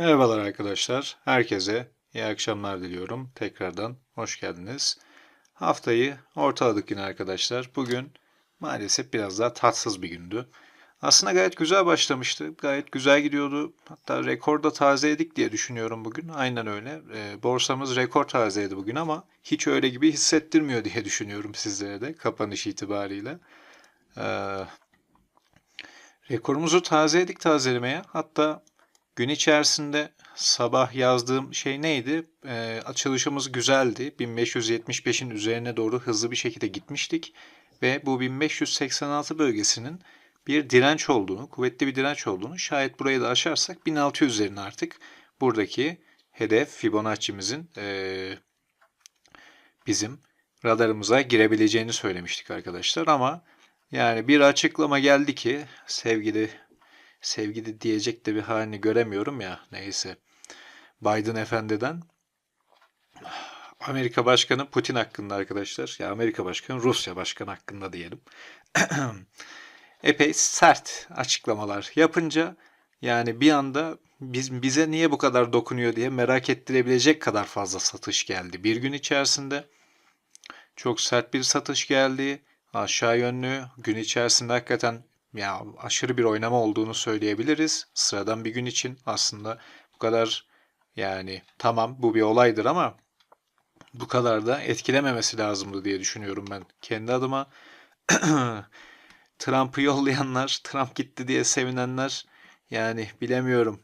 Merhabalar arkadaşlar. Herkese iyi akşamlar diliyorum. Tekrardan hoş geldiniz. Haftayı ortaladık yine arkadaşlar. Bugün maalesef biraz daha tatsız bir gündü. Aslında gayet güzel başlamıştı. Gayet güzel gidiyordu. Hatta rekor da tazeledik diye düşünüyorum bugün. Aynen öyle. E, borsamız rekor tazeledi bugün ama hiç öyle gibi hissettirmiyor diye düşünüyorum sizlere de kapanış itibariyle. E, rekorumuzu tazeledik tazelemeye. Hatta Gün içerisinde sabah yazdığım şey neydi? E, açılışımız güzeldi. 1575'in üzerine doğru hızlı bir şekilde gitmiştik. Ve bu 1586 bölgesinin bir direnç olduğunu, kuvvetli bir direnç olduğunu şayet burayı da aşarsak 1600 üzerine artık buradaki hedef Fibonacci'mizin e, bizim radarımıza girebileceğini söylemiştik arkadaşlar ama yani bir açıklama geldi ki sevgili sevgili diyecek de bir halini göremiyorum ya neyse. Biden efendiden Amerika Başkanı Putin hakkında arkadaşlar. Ya Amerika Başkanı Rusya Başkanı hakkında diyelim. Epey sert açıklamalar yapınca yani bir anda biz bize niye bu kadar dokunuyor diye merak ettirebilecek kadar fazla satış geldi. Bir gün içerisinde çok sert bir satış geldi. Aşağı yönlü gün içerisinde hakikaten ya aşırı bir oynama olduğunu söyleyebiliriz. Sıradan bir gün için aslında bu kadar yani tamam bu bir olaydır ama bu kadar da etkilememesi lazımdı diye düşünüyorum ben. Kendi adıma Trump'ı yollayanlar, Trump gitti diye sevinenler yani bilemiyorum.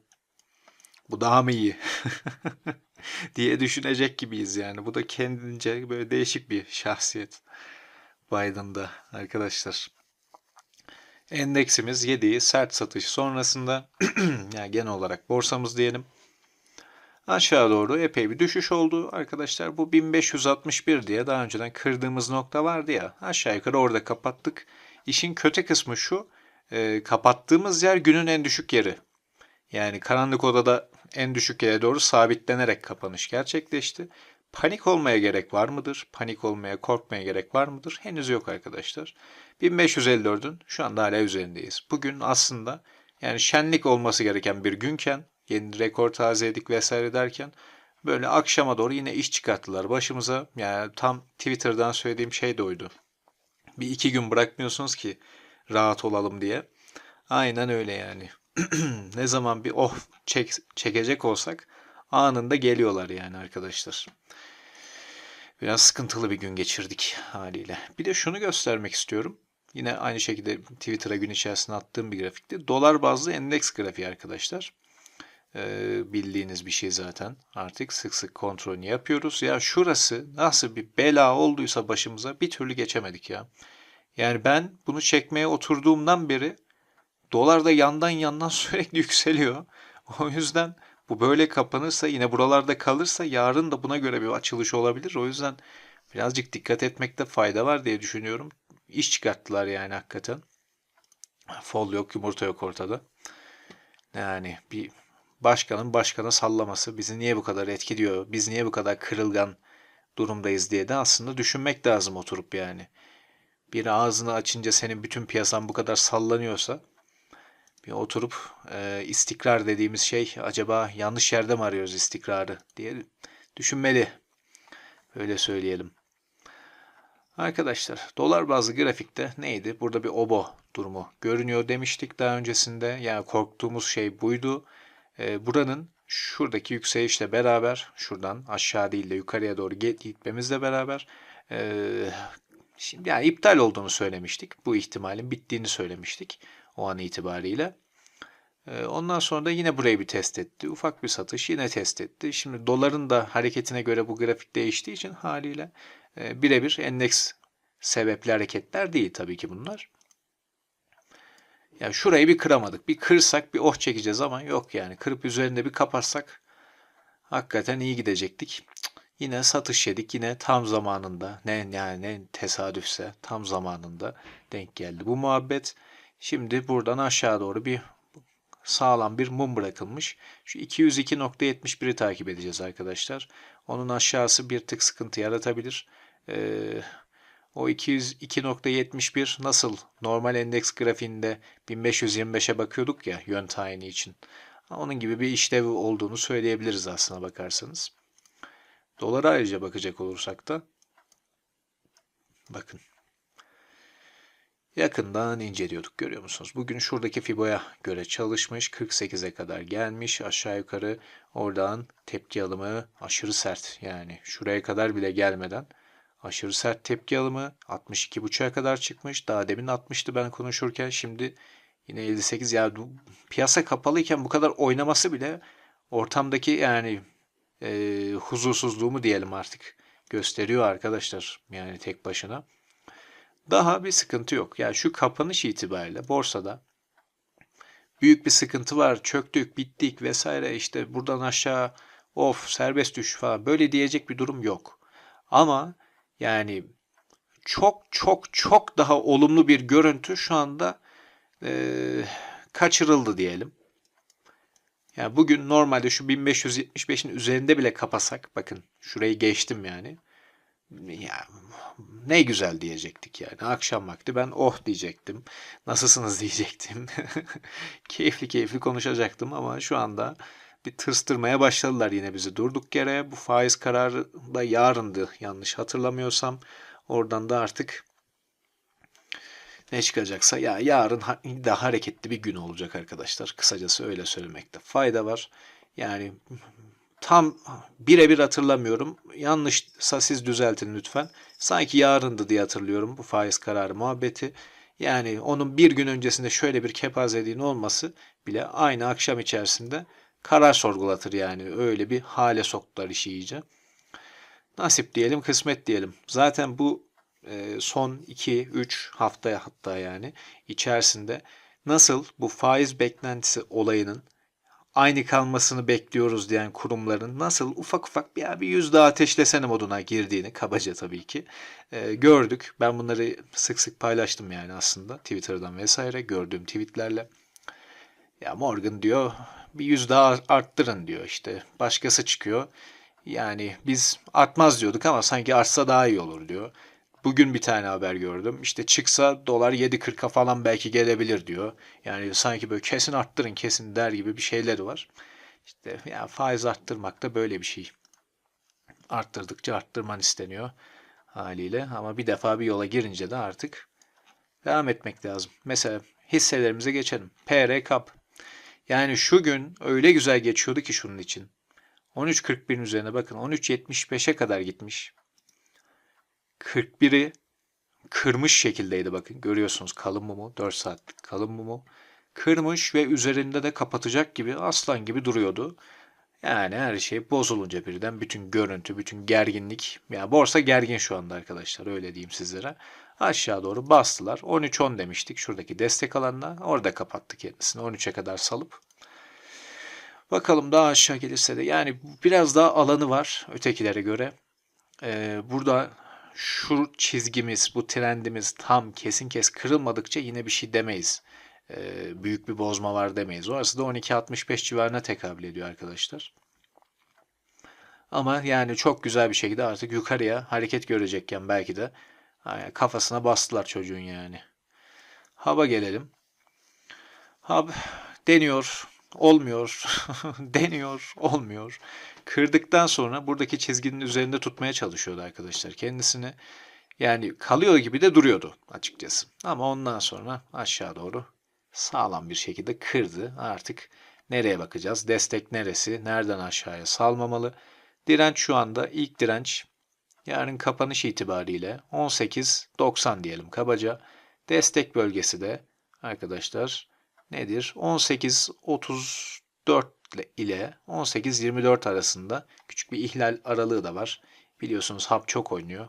Bu daha mı iyi? diye düşünecek gibiyiz yani. Bu da kendince böyle değişik bir şahsiyet Biden'da arkadaşlar. Endeksimiz yediği sert satış sonrasında yani genel olarak borsamız diyelim aşağı doğru epey bir düşüş oldu. Arkadaşlar bu 1561 diye daha önceden kırdığımız nokta vardı ya aşağı yukarı orada kapattık. İşin kötü kısmı şu e, kapattığımız yer günün en düşük yeri. Yani karanlık odada en düşük yere doğru sabitlenerek kapanış gerçekleşti. Panik olmaya gerek var mıdır? Panik olmaya, korkmaya gerek var mıdır? Henüz yok arkadaşlar. 1554'ün şu anda hala üzerindeyiz. Bugün aslında yani şenlik olması gereken bir günken, yeni rekor tazeledik vesaire derken böyle akşama doğru yine iş çıkarttılar başımıza. Yani tam Twitter'dan söylediğim şey de oydu. Bir iki gün bırakmıyorsunuz ki rahat olalım diye. Aynen öyle yani. ne zaman bir oh çek, çekecek olsak anında geliyorlar yani arkadaşlar. Biraz sıkıntılı bir gün geçirdik haliyle. Bir de şunu göstermek istiyorum. Yine aynı şekilde Twitter'a gün içerisinde attığım bir grafikti. Dolar bazlı endeks grafiği arkadaşlar. Ee, bildiğiniz bir şey zaten. Artık sık sık kontrolünü yapıyoruz. Ya şurası nasıl bir bela olduysa başımıza bir türlü geçemedik ya. Yani ben bunu çekmeye oturduğumdan beri dolar da yandan yandan sürekli yükseliyor. O yüzden bu böyle kapanırsa yine buralarda kalırsa yarın da buna göre bir açılış olabilir. O yüzden birazcık dikkat etmekte fayda var diye düşünüyorum. İş çıkarttılar yani hakikaten. Fol yok, yumurta yok ortada. Yani bir başkanın başkana sallaması bizi niye bu kadar etkiliyor, biz niye bu kadar kırılgan durumdayız diye de aslında düşünmek lazım oturup yani. Bir ağzını açınca senin bütün piyasan bu kadar sallanıyorsa bir oturup e, istikrar dediğimiz şey acaba yanlış yerde mi arıyoruz istikrarı diye düşünmeli. Öyle söyleyelim. Arkadaşlar dolar bazlı grafikte neydi? Burada bir obo durumu görünüyor demiştik daha öncesinde. Yani korktuğumuz şey buydu. E, buranın şuradaki yükselişle beraber şuradan aşağı değil de yukarıya doğru gitmemizle beraber e, şimdi yani iptal olduğunu söylemiştik. Bu ihtimalin bittiğini söylemiştik o an itibariyle. Ee, ondan sonra da yine burayı bir test etti. Ufak bir satış yine test etti. Şimdi doların da hareketine göre bu grafik değiştiği için haliyle e, birebir endeks sebepli hareketler değil tabii ki bunlar. Yani şurayı bir kıramadık. Bir kırsak bir oh çekeceğiz ama yok yani. Kırıp üzerinde bir kapatsak hakikaten iyi gidecektik. Yine satış yedik. Yine tam zamanında ne yani ne tesadüfse tam zamanında denk geldi bu muhabbet. Şimdi buradan aşağı doğru bir sağlam bir mum bırakılmış. Şu 202.71'i takip edeceğiz arkadaşlar. Onun aşağısı bir tık sıkıntı yaratabilir. Ee, o 202.71 nasıl normal endeks grafiğinde 1525'e bakıyorduk ya yön tayini için. Onun gibi bir işlevi olduğunu söyleyebiliriz aslına bakarsanız. Dolara ayrıca bakacak olursak da bakın yakından inceliyorduk görüyor musunuz? Bugün şuradaki Fibo'ya göre çalışmış 48'e kadar gelmiş. Aşağı yukarı oradan tepki alımı aşırı sert. Yani şuraya kadar bile gelmeden aşırı sert tepki alımı 62.5'a kadar çıkmış. Daha demin 60'tı ben konuşurken. Şimdi yine 58 ya bu piyasa kapalıyken bu kadar oynaması bile ortamdaki yani e, huzursuzluğumu diyelim artık gösteriyor arkadaşlar yani tek başına. Daha bir sıkıntı yok. Yani şu kapanış itibariyle borsada büyük bir sıkıntı var. Çöktük, bittik vesaire işte buradan aşağı of serbest düş falan böyle diyecek bir durum yok. Ama yani çok çok çok daha olumlu bir görüntü şu anda e, kaçırıldı diyelim. Yani bugün normalde şu 1575'in üzerinde bile kapasak bakın şurayı geçtim yani. Ya ne güzel diyecektik yani. Akşam vakti ben oh diyecektim. Nasılsınız diyecektim. keyifli keyifli konuşacaktım ama şu anda bir tırstırmaya başladılar yine bizi durduk yere. Bu faiz kararı da yarındı yanlış hatırlamıyorsam. Oradan da artık ne çıkacaksa ya yarın daha hareketli bir gün olacak arkadaşlar. Kısacası öyle söylemekte fayda var. Yani tam birebir hatırlamıyorum. Yanlışsa siz düzeltin lütfen. Sanki yarındı diye hatırlıyorum bu faiz kararı muhabbeti. Yani onun bir gün öncesinde şöyle bir kepazeliğin olması bile aynı akşam içerisinde karar sorgulatır yani. Öyle bir hale soktular işi iyice. Nasip diyelim, kısmet diyelim. Zaten bu e, son 2-3 haftaya hatta yani içerisinde nasıl bu faiz beklentisi olayının aynı kalmasını bekliyoruz diyen kurumların nasıl ufak ufak bir, bir yüz daha ateşlesene moduna girdiğini kabaca tabii ki e, gördük. Ben bunları sık sık paylaştım yani aslında Twitter'dan vesaire gördüğüm tweetlerle. Ya Morgan diyor bir yüz daha arttırın diyor işte. Başkası çıkıyor. Yani biz artmaz diyorduk ama sanki artsa daha iyi olur diyor. Bugün bir tane haber gördüm. İşte çıksa dolar 7.40'a falan belki gelebilir diyor. Yani sanki böyle kesin arttırın kesin der gibi bir şeyleri var. İşte yani faiz arttırmak da böyle bir şey. Arttırdıkça arttırman isteniyor haliyle. Ama bir defa bir yola girince de artık devam etmek lazım. Mesela hisselerimize geçelim. PR Kap. Yani şu gün öyle güzel geçiyordu ki şunun için. 13.41'in üzerine bakın 13.75'e kadar gitmiş. 41'i kırmış şekildeydi bakın. Görüyorsunuz kalın mumu 4 saatlik kalın mumu. Kırmış ve üzerinde de kapatacak gibi aslan gibi duruyordu. Yani her şey bozulunca birden bütün görüntü, bütün gerginlik. Yani borsa gergin şu anda arkadaşlar öyle diyeyim sizlere. Aşağı doğru bastılar. 13-10 demiştik şuradaki destek alanına. Orada kapattı kendisini 13'e kadar salıp. Bakalım daha aşağı gelirse de yani biraz daha alanı var ötekilere göre. Ee, burada şu çizgimiz, bu trendimiz tam kesin kes kırılmadıkça yine bir şey demeyiz. Ee, büyük bir bozma var demeyiz. Orası da 12.65 civarına tekabül ediyor arkadaşlar. Ama yani çok güzel bir şekilde artık yukarıya hareket görecekken belki de kafasına bastılar çocuğun yani. Haba gelelim. Hab deniyor, olmuyor, deniyor, olmuyor kırdıktan sonra buradaki çizginin üzerinde tutmaya çalışıyordu arkadaşlar kendisini. Yani kalıyor gibi de duruyordu açıkçası. Ama ondan sonra aşağı doğru sağlam bir şekilde kırdı. Artık nereye bakacağız? Destek neresi? Nereden aşağıya salmamalı? Direnç şu anda ilk direnç yarın kapanış itibariyle 18.90 diyelim kabaca. Destek bölgesi de arkadaşlar nedir? 18.34 ile 18-24 arasında küçük bir ihlal aralığı da var. Biliyorsunuz hap çok oynuyor.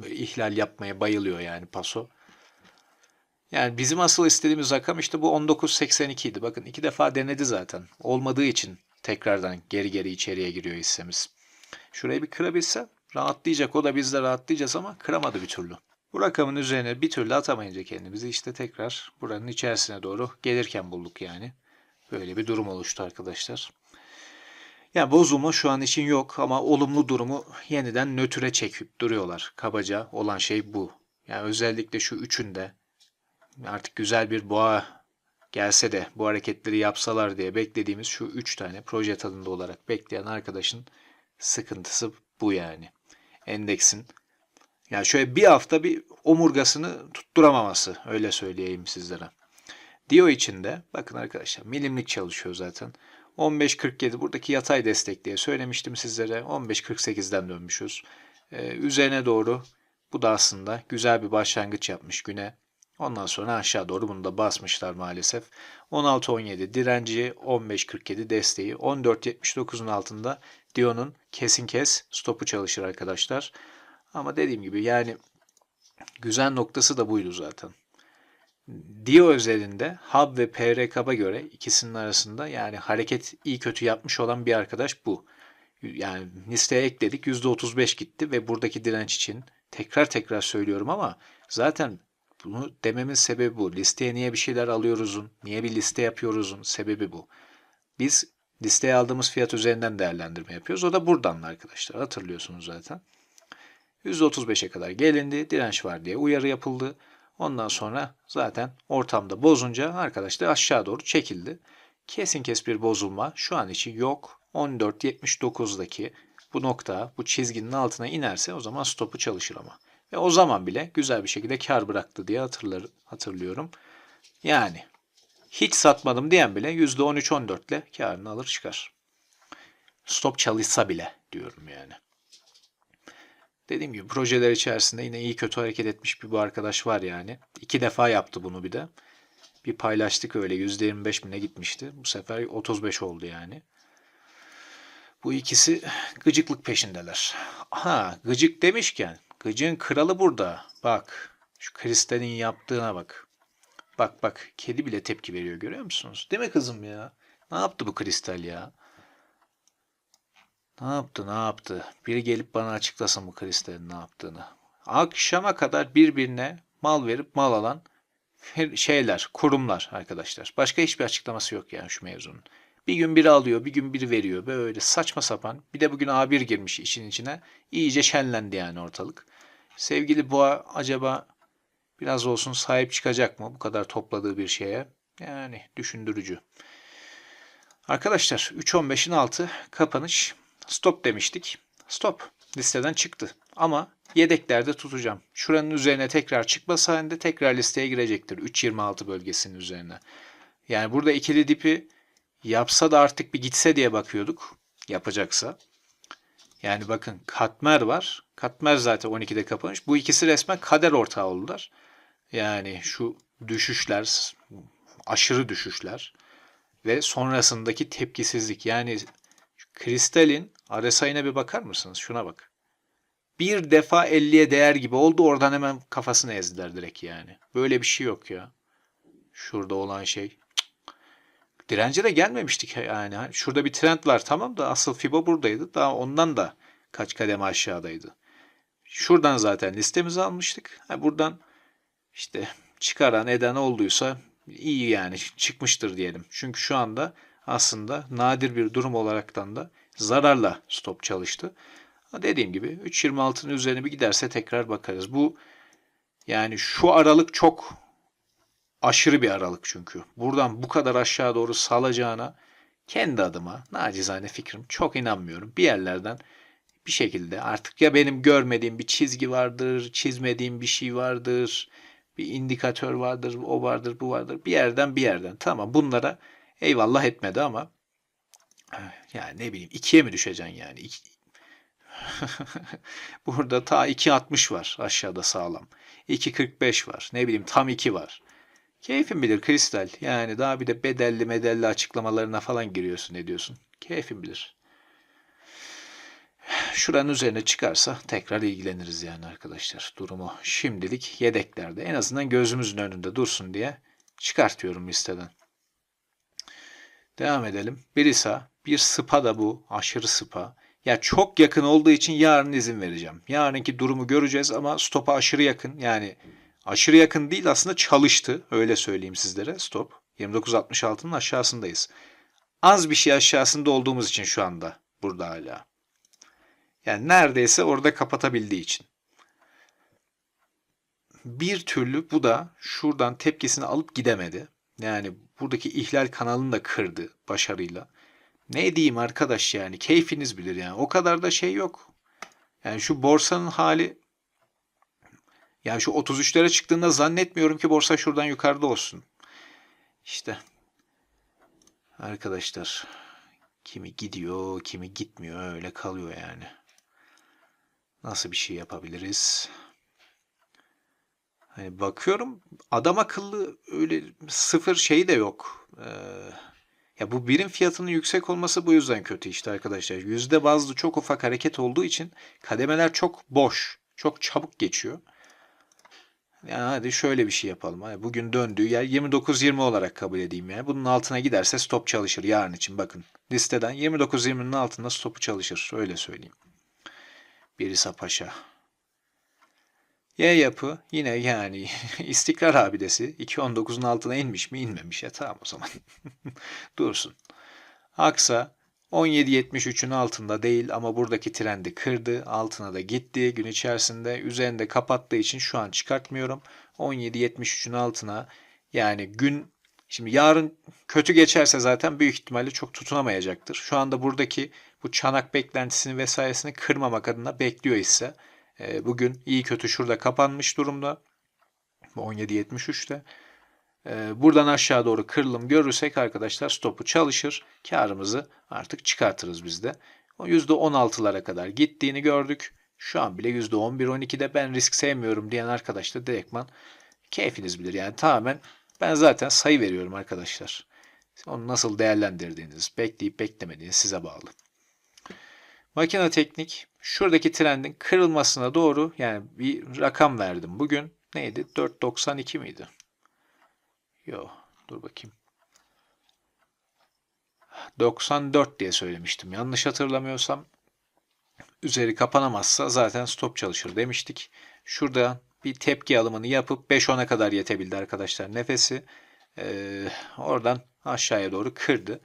Böyle ihlal yapmaya bayılıyor yani paso. Yani bizim asıl istediğimiz rakam işte bu 19.82 idi. Bakın iki defa denedi zaten. Olmadığı için tekrardan geri geri içeriye giriyor hissemiz. Şurayı bir kırabilse rahatlayacak. O da biz de rahatlayacağız ama kıramadı bir türlü. Bu rakamın üzerine bir türlü atamayınca kendimizi işte tekrar buranın içerisine doğru gelirken bulduk yani. Böyle bir durum oluştu arkadaşlar. Yani bozulma şu an için yok ama olumlu durumu yeniden nötre çekip duruyorlar. Kabaca olan şey bu. Yani özellikle şu üçünde artık güzel bir boğa gelse de bu hareketleri yapsalar diye beklediğimiz şu 3 tane proje tadında olarak bekleyen arkadaşın sıkıntısı bu yani. Endeksin yani şöyle bir hafta bir omurgasını tutturamaması öyle söyleyeyim sizlere. Dio içinde bakın arkadaşlar milimlik çalışıyor zaten. 15.47 buradaki yatay destek diye söylemiştim sizlere. 15.48'den dönmüşüz. Ee, üzerine doğru bu da aslında güzel bir başlangıç yapmış güne. Ondan sonra aşağı doğru bunu da basmışlar maalesef. 16.17 direnci, 15.47 desteği, 14.79'un altında Dio'nun kesin kes stopu çalışır arkadaşlar. Ama dediğim gibi yani güzel noktası da buydu zaten. Dio özelinde Hub ve PRK'ba göre ikisinin arasında yani hareket iyi kötü yapmış olan bir arkadaş bu. Yani listeye ekledik %35 gitti ve buradaki direnç için tekrar tekrar söylüyorum ama zaten bunu dememin sebebi bu. Listeye niye bir şeyler alıyoruzun, niye bir liste yapıyoruzun sebebi bu. Biz listeye aldığımız fiyat üzerinden değerlendirme yapıyoruz. O da buradan arkadaşlar hatırlıyorsunuz zaten. %35'e kadar gelindi. Direnç var diye uyarı yapıldı. Ondan sonra zaten ortamda bozunca arkadaşlar aşağı doğru çekildi. Kesin kes bir bozulma şu an için yok. 14.79'daki bu nokta bu çizginin altına inerse o zaman stopu çalışır ama. Ve o zaman bile güzel bir şekilde kar bıraktı diye hatırlar, hatırlıyorum. Yani hiç satmadım diyen bile %13-14 ile karını alır çıkar. Stop çalışsa bile diyorum yani. Dediğim gibi projeler içerisinde yine iyi kötü hareket etmiş bir bu arkadaş var yani. İki defa yaptı bunu bir de. Bir paylaştık öyle %25 mi gitmişti. Bu sefer 35 oldu yani. Bu ikisi gıcıklık peşindeler. Ha gıcık demişken gıcığın kralı burada. Bak şu kristalin yaptığına bak. Bak bak kedi bile tepki veriyor görüyor musunuz? Değil mi kızım ya? Ne yaptı bu kristal ya? Ne yaptı ne yaptı? Biri gelip bana açıklasın bu kristalin ne yaptığını. Akşama kadar birbirine mal verip mal alan şeyler, kurumlar arkadaşlar. Başka hiçbir açıklaması yok yani şu mevzunun. Bir gün biri alıyor, bir gün biri veriyor. Böyle saçma sapan. Bir de bugün A1 girmiş işin içine. İyice şenlendi yani ortalık. Sevgili Boğa acaba biraz olsun sahip çıkacak mı bu kadar topladığı bir şeye? Yani düşündürücü. Arkadaşlar 3.15'in altı kapanış. Stop demiştik. Stop listeden çıktı. Ama yedeklerde tutacağım. Şuranın üzerine tekrar çıkması halinde tekrar listeye girecektir. 3.26 bölgesinin üzerine. Yani burada ikili dipi yapsa da artık bir gitse diye bakıyorduk. Yapacaksa. Yani bakın Katmer var. Katmer zaten 12'de kapanış. Bu ikisi resmen kader ortağı oldular. Yani şu düşüşler, aşırı düşüşler ve sonrasındaki tepkisizlik. Yani kristalin RSI'ne bir bakar mısınız? Şuna bak. Bir defa 50'ye değer gibi oldu. Oradan hemen kafasını ezdiler direkt yani. Böyle bir şey yok ya. Şurada olan şey. Dirence de gelmemiştik yani. Şurada bir trend var tamam da asıl FIBA buradaydı. Daha ondan da kaç kademe aşağıdaydı. Şuradan zaten listemizi almıştık. Buradan işte çıkaran eden olduysa iyi yani çıkmıştır diyelim. Çünkü şu anda aslında nadir bir durum olaraktan da zararla stop çalıştı. Dediğim gibi 3.26'nın üzerine bir giderse tekrar bakarız. Bu yani şu aralık çok aşırı bir aralık çünkü. Buradan bu kadar aşağı doğru salacağına kendi adıma nacizane fikrim çok inanmıyorum. Bir yerlerden bir şekilde artık ya benim görmediğim bir çizgi vardır, çizmediğim bir şey vardır, bir indikatör vardır, o vardır, bu vardır. Bir yerden bir yerden. Tamam bunlara eyvallah etmedi ama yani ne bileyim ikiye mi düşeceksin yani? Burada ta 2.60 var aşağıda sağlam. 2.45 var. Ne bileyim tam 2 var. Keyfin bilir kristal. Yani daha bir de bedelli medelli açıklamalarına falan giriyorsun ne diyorsun. Keyfin bilir. Şuranın üzerine çıkarsa tekrar ilgileniriz yani arkadaşlar durumu. Şimdilik yedeklerde en azından gözümüzün önünde dursun diye çıkartıyorum listeden. Devam edelim. Birisa bir sıpa da bu. Aşırı sıpa. Ya çok yakın olduğu için yarın izin vereceğim. Yarınki durumu göreceğiz ama stopa aşırı yakın. Yani aşırı yakın değil aslında çalıştı. Öyle söyleyeyim sizlere. Stop. 29.66'nın aşağısındayız. Az bir şey aşağısında olduğumuz için şu anda burada hala. Yani neredeyse orada kapatabildiği için. Bir türlü bu da şuradan tepkisini alıp gidemedi. Yani buradaki ihlal kanalını da kırdı başarıyla. Ne diyeyim arkadaş yani keyfiniz bilir yani. O kadar da şey yok. Yani şu borsanın hali yani şu 33'lere çıktığında zannetmiyorum ki borsa şuradan yukarıda olsun. İşte arkadaşlar kimi gidiyor, kimi gitmiyor öyle kalıyor yani. Nasıl bir şey yapabiliriz? Hani bakıyorum adam akıllı öyle sıfır şey de yok. Ee, ya bu birim fiyatının yüksek olması bu yüzden kötü işte arkadaşlar. Yüzde bazlı çok ufak hareket olduğu için kademeler çok boş. Çok çabuk geçiyor. Yani hadi şöyle bir şey yapalım. Hani bugün döndüğü yer 29-20 olarak kabul edeyim yani. Bunun altına giderse stop çalışır yarın için bakın. Listeden 29-20'nin altında stopu çalışır. Öyle söyleyeyim. Birisa Paşa. Y yapı yine yani istikrar abidesi 2.19'un altına inmiş mi inmemiş ya tamam o zaman dursun. Aksa 17.73'ün altında değil ama buradaki trendi kırdı. Altına da gitti gün içerisinde. Üzerinde kapattığı için şu an çıkartmıyorum. 17.73'ün altına yani gün şimdi yarın kötü geçerse zaten büyük ihtimalle çok tutunamayacaktır. Şu anda buradaki bu çanak beklentisini vesairesini kırmamak adına bekliyor ise e, bugün iyi kötü şurada kapanmış durumda. 17.73'te. E, buradan aşağı doğru kırılım görürsek arkadaşlar stopu çalışır. Karımızı artık çıkartırız biz de. O %16'lara kadar gittiğini gördük. Şu an bile %11-12'de ben risk sevmiyorum diyen arkadaş da direktman keyfiniz bilir. Yani tamamen ben zaten sayı veriyorum arkadaşlar. Onu nasıl değerlendirdiğiniz, bekleyip beklemediğiniz size bağlı. Makine teknik şuradaki trendin kırılmasına doğru yani bir rakam verdim bugün. Neydi? 4.92 miydi? Yo, dur bakayım. 94 diye söylemiştim. Yanlış hatırlamıyorsam üzeri kapanamazsa zaten stop çalışır demiştik. Şurada bir tepki alımını yapıp 5-10'a kadar yetebildi arkadaşlar nefesi. Ee, oradan aşağıya doğru kırdı.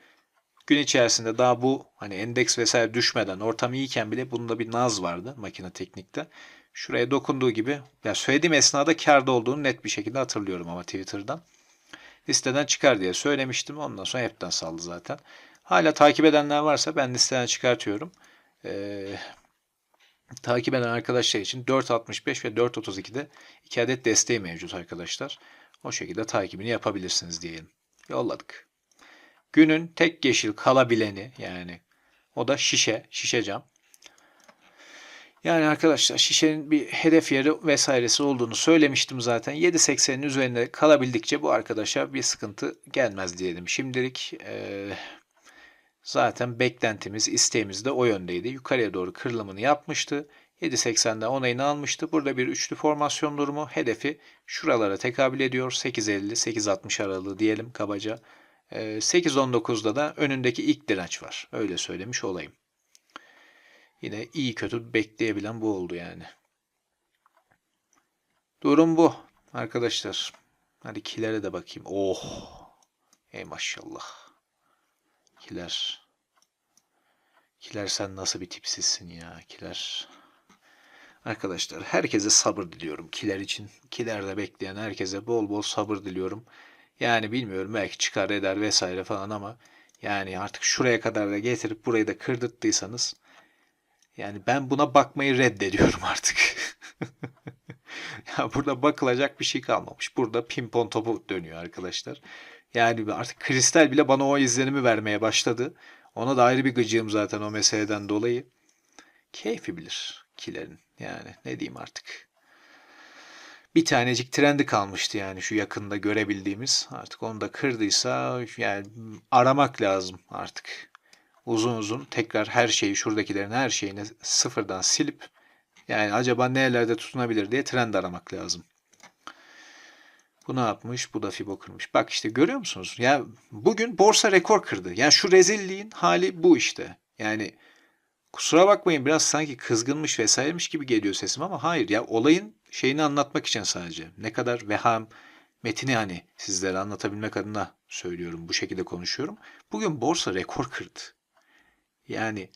Gün içerisinde daha bu hani endeks vesaire düşmeden ortam iyiyken bile bunda bir naz vardı makine teknikte. Şuraya dokunduğu gibi ya söylediğim esnada karda olduğunu net bir şekilde hatırlıyorum ama Twitter'dan. Listeden çıkar diye söylemiştim. Ondan sonra hepten saldı zaten. Hala takip edenler varsa ben listeden çıkartıyorum. Ee, takip eden arkadaşlar için 4.65 ve 4.32'de 2 adet desteği mevcut arkadaşlar. O şekilde takibini yapabilirsiniz diyelim. Yolladık. Günün tek yeşil kalabileni yani o da şişe, şişe cam. Yani arkadaşlar şişenin bir hedef yeri vesairesi olduğunu söylemiştim zaten. 7.80'in üzerinde kalabildikçe bu arkadaşa bir sıkıntı gelmez diyelim. Şimdilik e, zaten beklentimiz, isteğimiz de o yöndeydi. Yukarıya doğru kırılımını yapmıştı. 7.80'de onayını almıştı. Burada bir üçlü formasyon durumu. Hedefi şuralara tekabül ediyor. 8.50-8.60 aralığı diyelim kabaca. 8.19'da da önündeki ilk direnç var. Öyle söylemiş olayım. Yine iyi kötü bekleyebilen bu oldu yani. Durum bu arkadaşlar. Hadi kilere de bakayım. Oh. Ey maşallah. Kiler. Kiler sen nasıl bir tipsizsin ya Kiler. Arkadaşlar herkese sabır diliyorum Kiler için. Kilerde bekleyen herkese bol bol sabır diliyorum. Yani bilmiyorum belki çıkar eder vesaire falan ama yani artık şuraya kadar da getirip burayı da kırdırttıysanız yani ben buna bakmayı reddediyorum artık. ya burada bakılacak bir şey kalmamış. Burada pimpon topu dönüyor arkadaşlar. Yani artık kristal bile bana o izlenimi vermeye başladı. Ona da ayrı bir gıcığım zaten o meseleden dolayı. Keyfi bilir kilerin. Yani ne diyeyim artık. Bir tanecik trendi kalmıştı yani şu yakında görebildiğimiz. Artık onu da kırdıysa yani aramak lazım artık uzun uzun tekrar her şeyi şuradakilerin her şeyini sıfırdan silip yani acaba nerelerde tutunabilir diye trend aramak lazım. Bu ne yapmış? Bu da Fibo kırmış. Bak işte görüyor musunuz? Ya bugün borsa rekor kırdı. Yani şu rezilliğin hali bu işte. Yani kusura bakmayın biraz sanki kızgınmış vesairemiş gibi geliyor sesim ama hayır ya olayın şeyini anlatmak için sadece. Ne kadar veham metini hani sizlere anlatabilmek adına söylüyorum. Bu şekilde konuşuyorum. Bugün borsa rekor kırdı. Yani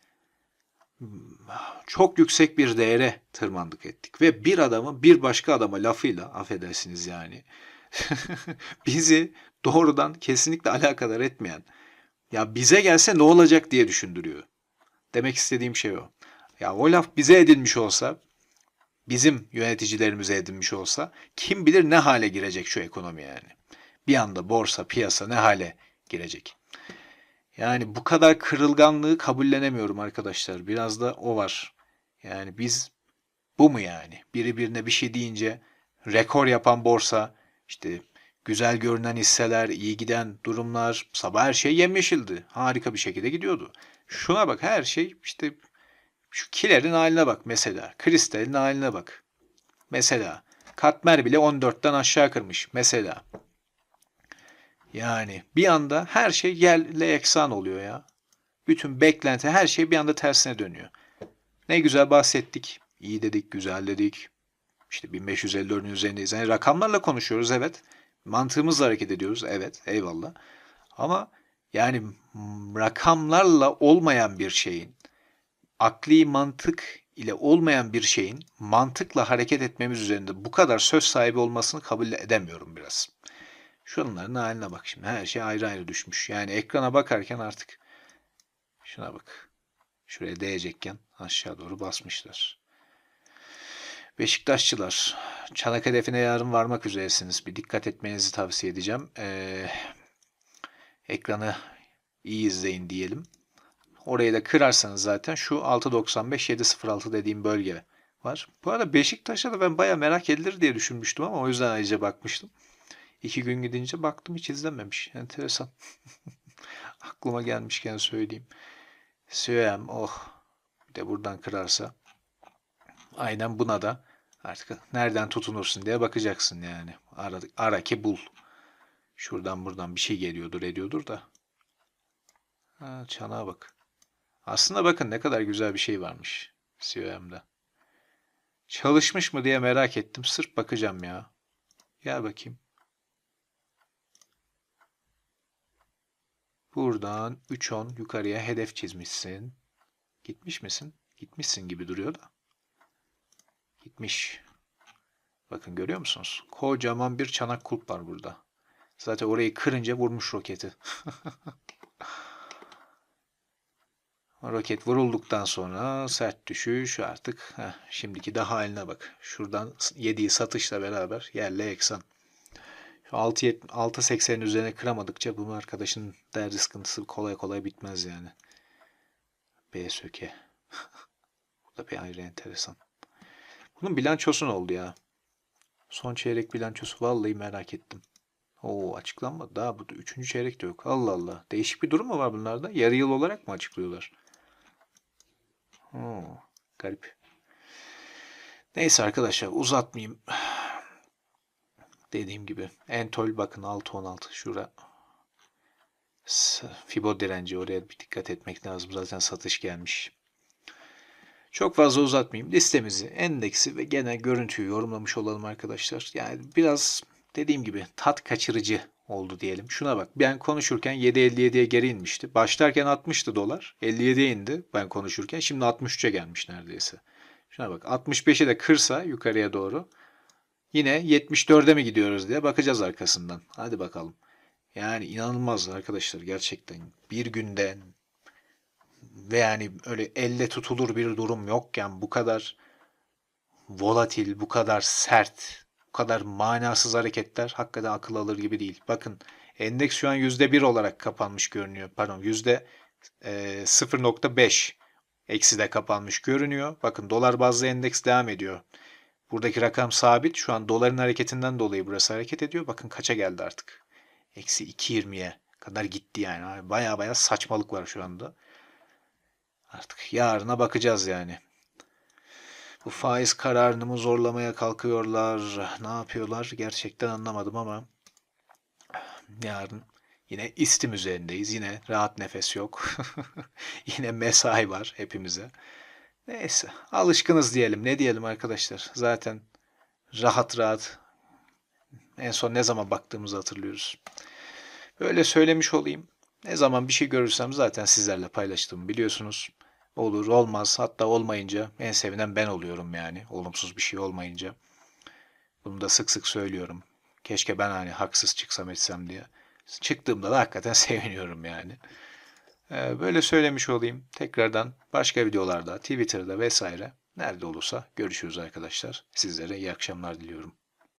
çok yüksek bir değere tırmandık ettik. Ve bir adamı bir başka adama lafıyla affedersiniz yani bizi doğrudan kesinlikle alakadar etmeyen ya bize gelse ne olacak diye düşündürüyor. Demek istediğim şey o. Ya o laf bize edilmiş olsa, bizim yöneticilerimize edilmiş olsa kim bilir ne hale girecek şu ekonomi yani. Bir anda borsa, piyasa ne hale girecek. Yani bu kadar kırılganlığı kabullenemiyorum arkadaşlar. Biraz da o var. Yani biz bu mu yani? Biri birine bir şey deyince rekor yapan borsa, işte güzel görünen hisseler, iyi giden durumlar, sabah her şey yemyeşildi. Harika bir şekilde gidiyordu. Şuna bak her şey işte şu kilerin haline bak mesela. Kristalin haline bak. Mesela katmer bile 14'ten aşağı kırmış mesela. Yani bir anda her şey yerle eksan oluyor ya. Bütün beklenti her şey bir anda tersine dönüyor. Ne güzel bahsettik. İyi dedik, güzel dedik. İşte 1554'ün üzerindeyiz. Yani rakamlarla konuşuyoruz evet. Mantığımızla hareket ediyoruz evet. Eyvallah. Ama yani rakamlarla olmayan bir şeyin, akli mantık ile olmayan bir şeyin mantıkla hareket etmemiz üzerinde bu kadar söz sahibi olmasını kabul edemiyorum biraz. Şunların haline bak şimdi. Her şey ayrı ayrı düşmüş. Yani ekrana bakarken artık şuna bak. Şuraya değecekken aşağı doğru basmışlar. Beşiktaşçılar, çanak hedefine yarın varmak üzeresiniz. Bir dikkat etmenizi tavsiye edeceğim. Ee, ekranı iyi izleyin diyelim. Orayı da kırarsanız zaten şu 6.95-7.06 dediğim bölge var. Bu arada Beşiktaş'a da ben baya merak edilir diye düşünmüştüm ama o yüzden ayrıca bakmıştım. İki gün gidince baktım hiç izlenmemiş. Enteresan. Aklıma gelmişken söyleyeyim. Söyleyeyim oh. Bir de buradan kırarsa. Aynen buna da artık nereden tutunursun diye bakacaksın yani. Ara, ara ki bul. Şuradan buradan bir şey geliyordur ediyordur da. Ha, çanağa bak. Aslında bakın ne kadar güzel bir şey varmış COM'da. Çalışmış mı diye merak ettim. Sırf bakacağım ya. Gel bakayım. Buradan 3.10 yukarıya hedef çizmişsin. Gitmiş misin? Gitmişsin gibi duruyor da. Gitmiş. Bakın görüyor musunuz? Kocaman bir çanak kulp var burada. Zaten orayı kırınca vurmuş roketi. Roket vurulduktan sonra sert düşüş artık heh, şimdiki de haline bak. Şuradan yediği satışla beraber yerle eksan. 6.80'in üzerine kıramadıkça bu arkadaşın derdi sıkıntısı kolay kolay bitmez yani. B söke. bu da bir ayrı enteresan. Bunun bilançosu ne oldu ya? Son çeyrek bilançosu vallahi merak ettim. Oo açıklanmadı. Daha bu üçüncü çeyrek de yok. Allah Allah. Değişik bir durum mu var bunlarda? Yarı yıl olarak mı açıklıyorlar? Oo, garip. Neyse arkadaşlar uzatmayayım. Dediğim gibi Entol bakın 6.16 şura. Fibo direnci oraya bir dikkat etmek lazım. Zaten satış gelmiş. Çok fazla uzatmayayım. Listemizi, endeksi ve genel görüntüyü yorumlamış olalım arkadaşlar. Yani biraz dediğim gibi tat kaçırıcı oldu diyelim. Şuna bak ben konuşurken 7.57'ye geri inmişti. Başlarken 60'tı dolar. 57'ye indi ben konuşurken. Şimdi 63'e gelmiş neredeyse. Şuna bak 65'e de kırsa yukarıya doğru yine 74'e mi gidiyoruz diye bakacağız arkasından. Hadi bakalım. Yani inanılmaz arkadaşlar gerçekten. Bir günden ve yani öyle elle tutulur bir durum yokken bu kadar volatil, bu kadar sert, bu kadar manasız hareketler hakikaten akıl alır gibi değil. Bakın endeks şu an %1 olarak kapanmış görünüyor. Pardon yüzde 0.5 eksi de kapanmış görünüyor. Bakın dolar bazlı endeks devam ediyor. Buradaki rakam sabit. Şu an doların hareketinden dolayı burası hareket ediyor. Bakın kaça geldi artık. Eksi 2.20'ye kadar gitti yani. Baya baya saçmalık var şu anda. Artık yarına bakacağız yani. Bu faiz kararını mı zorlamaya kalkıyorlar? Ne yapıyorlar? Gerçekten anlamadım ama yarın yine istim üzerindeyiz. Yine rahat nefes yok. yine mesai var hepimize. Neyse alışkınız diyelim. Ne diyelim arkadaşlar? Zaten rahat rahat en son ne zaman baktığımızı hatırlıyoruz. Böyle söylemiş olayım. Ne zaman bir şey görürsem zaten sizlerle paylaştığımı biliyorsunuz. Olur olmaz hatta olmayınca en sevinen ben oluyorum yani olumsuz bir şey olmayınca. Bunu da sık sık söylüyorum. Keşke ben hani haksız çıksam etsem diye. Çıktığımda da hakikaten seviniyorum yani. Ee, böyle söylemiş olayım. Tekrardan başka videolarda, Twitter'da vesaire nerede olursa görüşürüz arkadaşlar. Sizlere iyi akşamlar diliyorum.